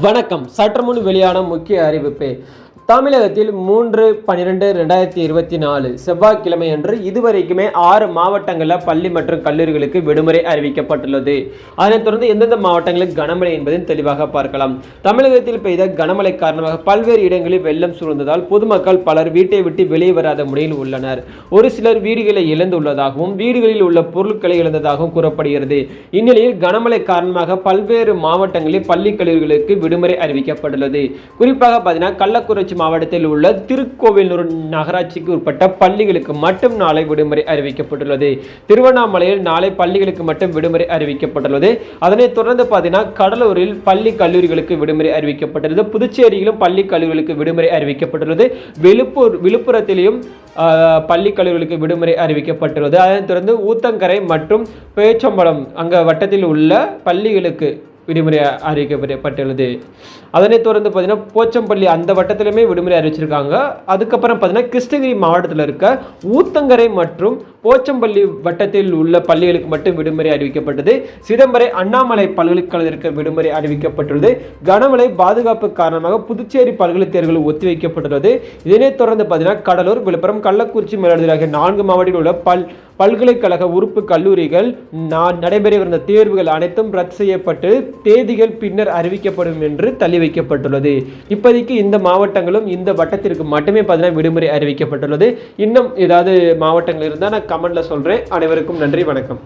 வணக்கம். சற்று முன் வெளியான முக்கிய அறிவிப்பு. தமிழகத்தில் மூன்று பன்னிரெண்டு ரெண்டாயிரத்தி இருபத்தி நாலு செவ்வாய்க்கிழமை அன்று இதுவரைக்குமே ஆறு மாவட்டங்களில் பள்ளி மற்றும் கல்லூரிகளுக்கு விடுமுறை அறிவிக்கப்பட்டுள்ளது. அதனைத் தொடர்ந்து எந்தெந்த மாவட்டங்களில் கனமழை என்பதையும் தெளிவாக பார்க்கலாம். தமிழகத்தில் பெய்த கனமழை காரணமாக பல்வேறு இடங்களில் வெள்ளம் சூழ்ந்ததால் பொதுமக்கள் பலர் வீட்டை விட்டு வெளியே வராத முறையில் உள்ளனர். ஒரு சிலர் வீடுகளை இழந்துள்ளதாகவும் வீடுகளில் உள்ள பொருட்களை இழந்ததாகவும் கூறப்படுகிறது. இந்நிலையில் கனமழை காரணமாக பல்வேறு மாவட்டங்களில் பள்ளி கல்லூரிகளுக்கு விடுமுறை அறிவிக்கப்பட்டுள்ளது. குறிப்பாக பார்த்தீங்கன்னா கள்ளக்குறிச்சி மாவட்டத்தில் உள்ள திருக்கோவிலூர் நகராட்சிக்கு உட்பட்ட பள்ளிகளுக்கு மட்டும் நாளை விடுமுறை அறிவிக்கப்பட்டுள்ளது. திருவண்ணாமலையில் நாளை பள்ளிகளுக்கு மட்டும் விடுமுறை அறிவிக்கப்பட்டுள்ளது. அதனைத் தொடர்ந்து பார்த்தீங்கன்னா கடலூரில் பள்ளி கல்லூரிகளுக்கு விடுமுறை அறிவிக்கப்பட்டுள்ளது. புதுச்சேரியிலும் பள்ளி கல்லூரிகளுக்கு விடுமுறை அறிவிக்கப்பட்டுள்ளது. விழுப்பூர் விழுப்புரத்திலையும் பள்ளி கல்லூரிகளுக்கு விடுமுறை அறிவிக்கப்பட்டுள்ளது. அதனைத் தொடர்ந்து ஊத்தங்கரை மற்றும் பேச்சம்பலம் அங்க வட்டத்தில் உள்ள பள்ளிகளுக்கு விடுமுறை அறிவிக்கப்பட்டுள்ளது அதனைத் தொடர்ந்து பார்த்தீங்கன்னா போச்சம்பள்ளி அந்த வட்டத்திலுமே விடுமுறை அறிவிச்சிருக்காங்க. அதுக்கப்புறம் பார்த்தீங்கன்னா கிருஷ்ணகிரி மாவட்டத்தில் இருக்க ஊத்தங்கரை மற்றும் போச்சம்பள்ளி வட்டத்தில் உள்ள பள்ளிகளுக்கு மட்டும் விடுமுறை அறிவிக்கப்பட்டது. சிதம்பரை அண்ணாமலை பல்கலைக்கழகத்திற்கு விடுமுறை அறிவிக்கப்பட்டுள்ளது. கனமழை பாதுகாப்பு காரணமாக புதுச்சேரி பல்கலைத் தேர்வுகள் ஒத்திவைக்கப்பட்டுள்ளது. இதனைத் தொடர்ந்து பார்த்தீங்கன்னா கடலூர் விழுப்புரம் கள்ளக்குறிச்சி மயிலாடுதுறை ஆகிய நான்கு மாவட்டத்தில் உள்ள பல் பல்கலைக்கழக உறுப்பு கல்லூரிகள் நான் நடைபெறவிருந்த தேர்வுகள் அனைத்தும் ரத்து செய்யப்பட்டு தேதிகள் பின்னர் அறிவிக்கப்படும் என்று தள்ளி வைக்கப்பட்டுள்ளது. இப்போதைக்கு இந்த மாவட்டங்களும் இந்த வட்டத்திற்கு மட்டுமே பார்த்தீங்கன்னா விடுமுறை அறிவிக்கப்பட்டுள்ளது. இன்னும் ஏதாவது மாவட்டங்கள் இருந்தால் நான் கமெண்ட்ல சொல்கிறேன் அனைவருக்கும் நன்றி வணக்கம்.